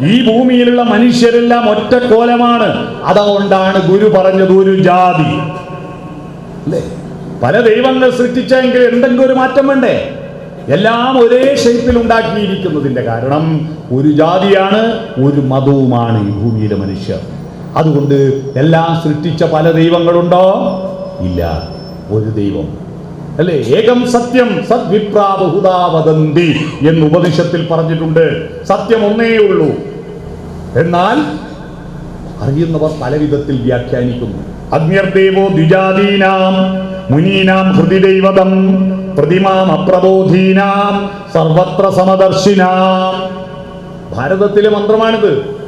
ഈ ഭൂമിയിലുള്ള മനുഷ്യരെല്ലാം ഒറ്റ കോലമാണ്. അതുകൊണ്ടാണ് ഗുരു പറഞ്ഞത് ഒരു ജാതി. പല ദൈവങ്ങൾ സൃഷ്ടിച്ചെങ്കിൽ എന്തെങ്കിലും ഒരു മാറ്റം വേണ്ടേ? എല്ലാം ഒരേ ഷേപ്പിൽ ഉണ്ടാക്കിയിരിക്കുന്നതിന്റെ കാരണം ഒരു ജാതിയാണ് ഒരു മതവുമാണ് ഈ ഭൂമിയിലെ മനുഷ്യർ. അതുകൊണ്ട് എല്ലാം സൃഷ്ടിച്ച പല ദൈവങ്ങളുണ്ടോ? ഇല്ല. ഒരു ദൈവം. അല്ലേ? ഏകം സത്യം സദ്വിപ്രാ എന്ന് ഉപനിഷത്തിൽ പറഞ്ഞിട്ടുണ്ട്. സത്യം ഒന്നേ ഉള്ളൂ. എന്നാൽ അറിയുന്നവർ പല വിധത്തിൽ വ്യാഖ്യാനിക്കുന്നു. അഗ്നിർദേവോ ദ്വിജാതീനാം മുനീനാം ഹൃദിദൈവതം പ്രതിമാം അപ്രബോധീനാം സർവത്ര സമദർശിനാം. ഭാരതത്തിലെ മന്ത്രമാണിത്.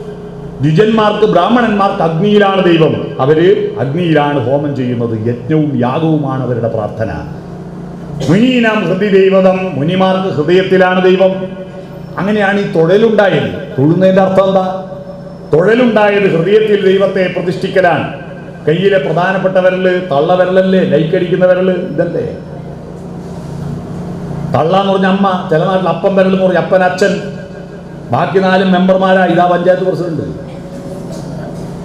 ദ്വിജന്മാർക്ക് ബ്രാഹ്മണന്മാർക്ക് അഗ്നിയിലാണ് ദൈവം. അവർ അഗ്നിയിലാണ് ഹോമം ചെയ്യുന്നത്. യജ്ഞവും യാഗവുമാണ് അവരുടെ പ്രാർത്ഥന. മുനീനാം ഹൃദി ദൈവതം മുനിമാർക്ക് ഹൃദയത്തിലാണ് ദൈവം. അങ്ങനെയാണ് ഈ തൊഴലുണ്ടായത്. തൊഴുന്നതിന്റെ അർത്ഥം എന്താ? തൊഴലുണ്ടായത് ഹൃദയത്തിൽ ദൈവത്തെ പ്രതിഷ്ഠിക്കലാണ്. കയ്യിലെ പ്രധാനപ്പെട്ട വിരൽ തള്ള വിരലല്ലേ? ലൈക്കടിക്കുന്ന വിരൽ ഇതല്ലേ? തള്ള എന്ന് പറഞ്ഞ അമ്മ ചില നാട്ടിൽ അപ്പം വിരൽ എന്ന് പറഞ്ഞ അപ്പൻ അച്ഛൻ. ബാക്കി നാലും മെമ്പർമാരാ ഇതാ പഞ്ചായത്ത് പ്രസിഡന്റ്.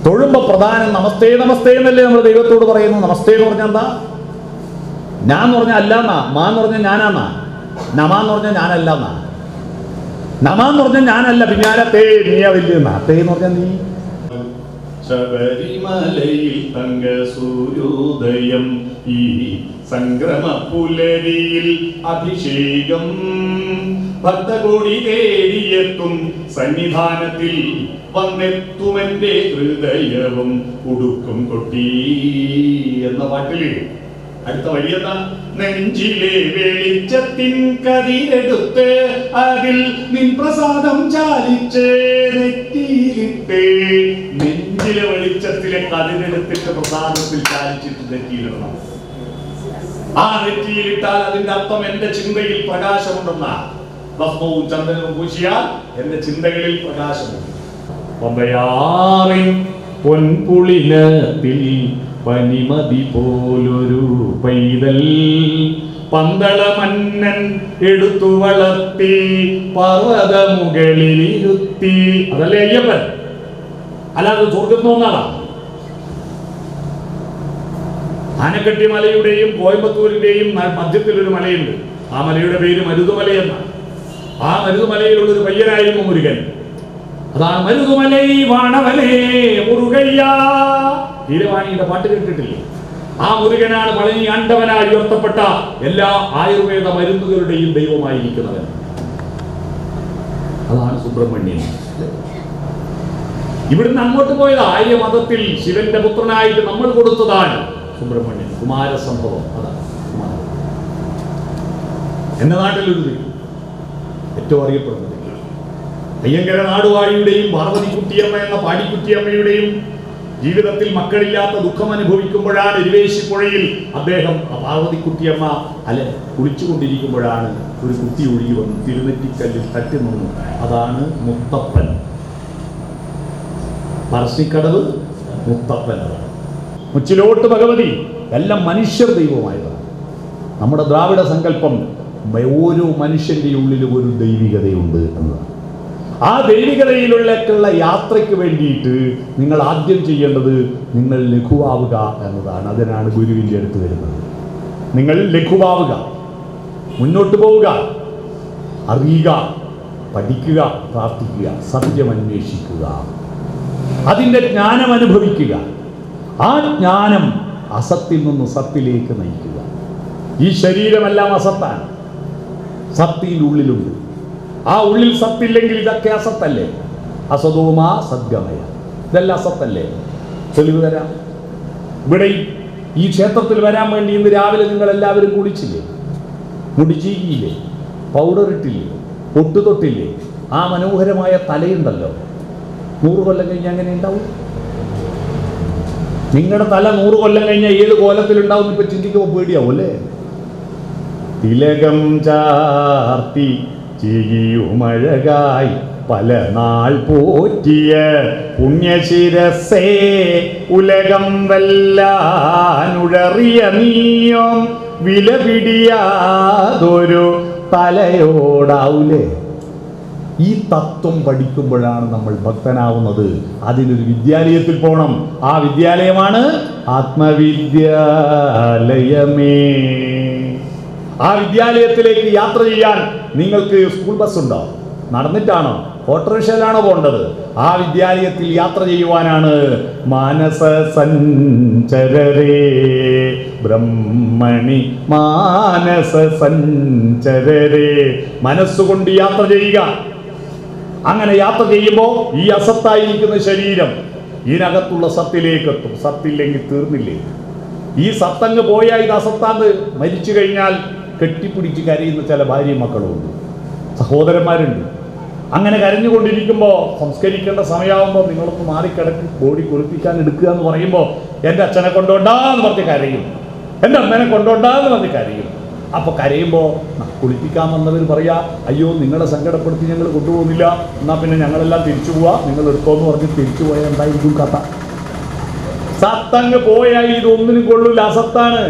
തൊഴുമ്പോ പ്രധാനം നമസ്തേ നമസ്തേ എന്നല്ലേ നമ്മൾ ദൈവത്തോട് പറയുന്നു നമസ്തേ എന്ന് പറഞ്ഞാൽ എന്താ? ഞാൻ എന്ന് പറഞ്ഞാൽ അല്ലാന്നാ. മാ എന്ന് പറഞ്ഞാൽ ഞാനാന്നാ. നമാ എന്ന് പറഞ്ഞാൽ ഞാനല്ല എന്നാ നമ എന്ന് പറഞ്ഞാൽ ഞാനല്ല. പിന്നെ തേ നീയാ വലിയ തേ എന്ന് പറഞ്ഞാൽ നീ. ശബരിമലയിൽ തങ്ക സൂര്യോദയം ഈ സംക്രമ പുലരിയിൽ അഭിഷേകം. ഭക്തകോടി തേടിയെത്തും സന്നിധാനത്തിൽ വന്നെത്തുമെന്റെ ഹൃദയവും ഉടുക്കും കൊട്ടി എന്ന പാട്ടിൽ. അടുത്ത വഴിയെന്താ? നെഞ്ചിലെ വെളിച്ചത്തിൻ കതിരെടുത്ത് അതിൽ നിൻ പ്രസാദം ചാലിച്ച് നെറ്റിയിലിട്ട് നെഞ്ചിലെ വെളിച്ചത്തിലെ കതിരെടുത്തിട്ട് പ്രസാദത്തിൽ ചാലിച്ചിട്ട് നെറ്റിയിലിടണം. ആ നെറ്റിയിലിട്ടാൽ അതിന്റെ അർത്ഥം എന്റെ ചിന്തയിൽ പ്രകാശമുണ്ടെന്ന. ഭസ്മവും ചന്ദനവും പൂശിയാൽ എന്റെ ചിന്തകളിൽ പ്രകാശമുണ്ട്. പൊൻപുളിനത്തിൽ പനിമതി പോലൊരു പൈതൽ പന്തളമന്നൻ എടുത്തു വളർത്തി പർവതമുകളിൽ ഇരുത്തി അതല്ലേ അയ്യപ്പൻ? അല്ലാതെ സ്വർഗത്ത് ഒന്നാളാ ആനക്കട്ടി മലയുടെയും കോയമ്പത്തൂരിന്റെയും മധ്യത്തിൽ ഒരു മലയുണ്ട്. ആ മലയുടെ പേര് മരുതുമല എന്നാണ്. ആ മരുതുമലയിലുള്ളൊരു പയ്യനായിരുന്നു മുരുകൻ. അതാണ് മരുതുമലൈ വാണവലേ മുരുകയ്യ തീരവാണിയുടെ പാട്ട് കേട്ടിട്ടില്ലേ? ആ മുരുകനാണ് പളനി ആണ്ടവനായി ഉയർത്തപ്പെട്ട എല്ലാ ആയുർവേദ മരുന്നുകളുടെയും ദൈവമായിരിക്കുന്നവൻ. അതാണ് സുബ്രഹ്മണ്യൻ. ഇവിടുന്ന് അങ്ങോട്ട് പോയത് ആര്യമതത്തിൽ ശിവന്റെ പുത്രനായിട്ട് നമ്മൾ കൊടുത്തതാണ് സുബ്രഹ്മണ്യൻ. കുമാരസംഭവം. അതാണ് എന്റെ നാട്ടിലൊരു ദൈവം ഏറ്റവും അറിയപ്പെടുന്നത് അയ്യങ്കര നാടുവാഴിയുടെയും പാർവതി കുട്ടിയമ്മ എന്ന പാടിക്കുട്ടിയമ്മയുടെയും ജീവിതത്തിൽ മക്കളില്ലാത്ത ദുഃഖം അനുഭവിക്കുമ്പോഴാണ് ഇരുവേശിപ്പുഴയിൽ അദ്ദേഹം പാർവതിക്കുട്ടിയമ്മ പാർവതി കുട്ടിയമ്മ അല്ല കുളിച്ചുകൊണ്ടിരിക്കുമ്പോഴാണ് ഒരു കുട്ടി ഒഴുകി വന്നു. തിരുനെറ്റിക്കല്ലിൽ തട്ടി നിന്നു. അതാണ് മുത്തപ്പൻ. പറശ്ശിക്കടവ് മുത്തപ്പൻ മുച്ചിലോട്ട് ഭഗവതി എല്ലാം മനുഷ്യർ ദൈവമായതാണ് നമ്മുടെ ദ്രാവിഡ സങ്കല്പം ഓരോ മനുഷ്യന്റെ ഉള്ളിലും ഒരു ദൈവികതയുണ്ട് എന്നതാണ്. ആ ദൈവികതയിലുള്ള യാത്രയ്ക്ക് വേണ്ടിയിട്ട് നിങ്ങൾ ആദ്യം ചെയ്യേണ്ടത് നിങ്ങൾ ലഘുവാവുക എന്നതാണ്. അതിനാണ് ഗുരുവിന്റെ അടുത്ത് വരുന്നത് നിങ്ങൾ ലഘുവാവുക മുന്നോട്ട് പോവുക അറിയുക പഠിക്കുക പ്രാർത്ഥിക്കുക സത്യം അന്വേഷിക്കുക. അതിന്റെ ജ്ഞാനം അനുഭവിക്കുക. ആ ജ്ഞാനം അസത്തിൽ നിന്ന് സത്തിലേക്ക് നയിക്കുക. ഈ ശരീരമെല്ലാം അസത്താണ്. സത്തിന്റെ ഉള്ളിലുണ്ട് ആ ഉള്ളിൽ സത്തില്ലെങ്കിൽ ഇതൊക്കെ അസത്തല്ലേ? അസതോമാ സദ്ഗമയ. ഇതെല്ലാം അസത്തല്ലേ? തെളിവ് തരാം. ഇവിടെ ഈ- ക്ഷേത്രത്തിൽ വരാൻ വേണ്ടി ഇന്ന് രാവിലെ നിങ്ങൾ എല്ലാവരും കുളിച്ചില്ലേ? കുടിച്ചിരിക്കില്ലേ പൗഡർ ഇട്ടില്ലേ? പൊട്ടു തൊട്ടില്ലേ ആ മനോഹരമായ തലയുണ്ടല്ലോ. നൂറ് കൊല്ലം കഴിഞ്ഞ് അങ്ങനെ ഉണ്ടാവും? നിങ്ങളുടെ തല നൂറ് കൊല്ലം കഴിഞ്ഞാൽ ഏത് കോലത്തിൽ കോലത്തിലുണ്ടാവും ഇപ്പൊ ചിന്തിക്കുമ്പോൾ പേടിയാവും അല്ലേ? തിലകം ചാർത്തി ചിരിയുമഴകായി പല നാൾ പോറ്റിയ പുണ്യശിരസേ ഉലകം വല്ലാനുഴറിയ നീയം വില പിടിയാതൊരു തലയോടാവൂലേ. ഈ തത്വം പഠിക്കുമ്പോഴാണ് നമ്മൾ ഭക്തനാവുന്നത്. അതിനൊരു വിദ്യാലയത്തിൽ പോകണം ആ വിദ്യാലയമാണ് ആത്മവിദ്യാലയമേ. ആ വിദ്യാലയത്തിലേക്ക് യാത്ര ചെയ്യാൻ നിങ്ങൾക്ക് സ്കൂൾ ബസ് ഉണ്ടോ? നടന്നിട്ടാണോ? ഓട്ടോറിക്ഷയിലാണോ പോകേണ്ടത്? ആ വിദ്യാലയത്തിൽ യാത്ര ചെയ്യുവാനാണ് മാനസ സഞ്ചരരേ. ബ്രഹ്മണി മാനസ സഞ്ചരരേ. മനസ്സുകൊണ്ട് യാത്ര ചെയ്യുക. അങ്ങനെ യാത്ര ചെയ്യുമ്പോൾ ഈ അസത്തായിരിക്കുന്ന ശരീരം ഇതിനകത്തുള്ള സത്തിലേക്ക് എത്തും സത്തില്ലെങ്കിൽ തീർന്നില്ലേ? ഈ സത്തങ്ങ് പോയാൽ ഇത് അസത്താന്ന് മരിച്ചു കഴിഞ്ഞാൽ കെട്ടിപ്പിടിച്ച് കരയുന്ന ചില ഭാര്യയും മക്കളും ഉണ്ട് സഹോദരന്മാരുണ്ട്. അങ്ങനെ കരഞ്ഞുകൊണ്ടിരിക്കുമ്പോൾ സംസ്കരിക്കേണ്ട സമയമാകുമ്പോൾ നിങ്ങളൊന്ന് മാറിക്കിടക്ക് ബോഡി കുളിപ്പിക്കാൻ എടുക്കുക എന്ന് പറയുമ്പോൾ എന്റെ അച്ഛനെ കൊണ്ടോണ്ടാന്ന് പറഞ്ഞ് കരയും. എന്റെ അമ്മേനെ കൊണ്ടോണ്ടാന്ന് പറഞ്ഞ് കരയും. അപ്പോൾ കരയുമ്പോൾ കുളിപ്പിക്കാൻ വന്നവർ പറയാ അയ്യോ നിങ്ങളെ സങ്കടപ്പെടുത്തി ഞങ്ങൾ കൊണ്ടുപോകുന്നില്ല. എന്നാൽ പിന്നെ ഞങ്ങളെല്ലാം തിരിച്ചു പോവാ. നിങ്ങൾ എടുത്തോന്ന് പറഞ്ഞ് തിരിച്ചു പോയാൽ എന്തായിരിക്കും കഥ? സത്തങ്ങ് പോയാൽ ഇതൊന്നിനും കൊള്ളില്ല അസത്താണ്.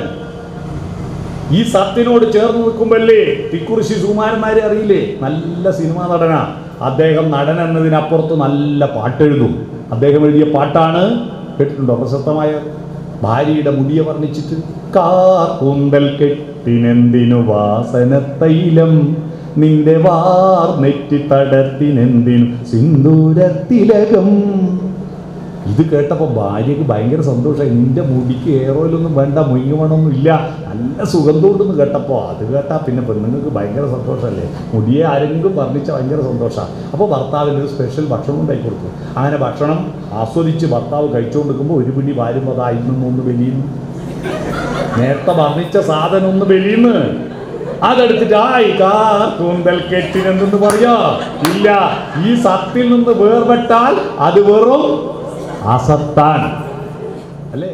ഈ സത്തിനോട് ചേർന്ന് നിൽക്കുമ്പല്ലേ തിക്കുറിശി സുകുമാരന്മാരെ അറിയില്ലേ? നല്ല സിനിമാ നടനാ. അദ്ദേഹം നടൻ എന്നതിനപ്പുറത്ത് നല്ല പാട്ടെഴുതും. അദ്ദേഹം എഴുതിയ പാട്ടാണ് കേട്ടിട്ടുണ്ടോ? പ്രശസ്തമായ ഭാര്യയുടെ മുടിയെ വർണിച്ചിട്ട് കാർക്കൂന്തൽ കെട്ടിനെന്തിനു വാസന തൈലം? നിന്റെ വാർ നെറ്റി തടത്തിനെന്തിനു സിന്ദൂരത്തിലകം? ഇത് കേട്ടപ്പോൾ ഭാര്യയ്ക്ക് ഭയങ്കര സന്തോഷമായി. നിന്റെ മുടിക്ക് ഏറോയിലൊന്നും വേണ്ട മുയ്യുമണമൊന്നും ഇല്ല. നല്ല സുഗന്ധമുണ്ടെന്ന് കേട്ടപ്പോൾ അത് കേട്ടാൽ പിന്നെ പെണ്ണുങ്ങൾക്ക് ഭയങ്കര സന്തോഷമല്ലേ? മുടിയെ ആരെങ്കിലും വർണിച്ച ഭയങ്കര സന്തോഷമാണ് അപ്പോൾ ഭർത്താവിന് ഒരു സ്പെഷ്യൽ ഭക്ഷണം ഉണ്ടാക്കി കൊടുത്തു. അങ്ങനെ ഭക്ഷണം ആസ്വദിച്ച് ഭർത്താവ് കഴിച്ചുകൊണ്ടിരിക്കുമ്പോൾ ഒരു പിടി വാരുമ്പോൾ അതായിരുന്നു ഒന്ന് വെളിയുന്നു. നേരത്തെ വർണിച്ച സാധനം ഒന്ന് വെളിയുന്ന്. അതെടുത്തിട്ട് ആയി കാ കൂന്തൽ കെട്ടിനെന്തെന്ന് പറയാ? ഇല്ല ഈ സത്തിൽ നിന്ന് വേർപെട്ടാൽ അത് വെറും അസത്താണ് അല്ലേ?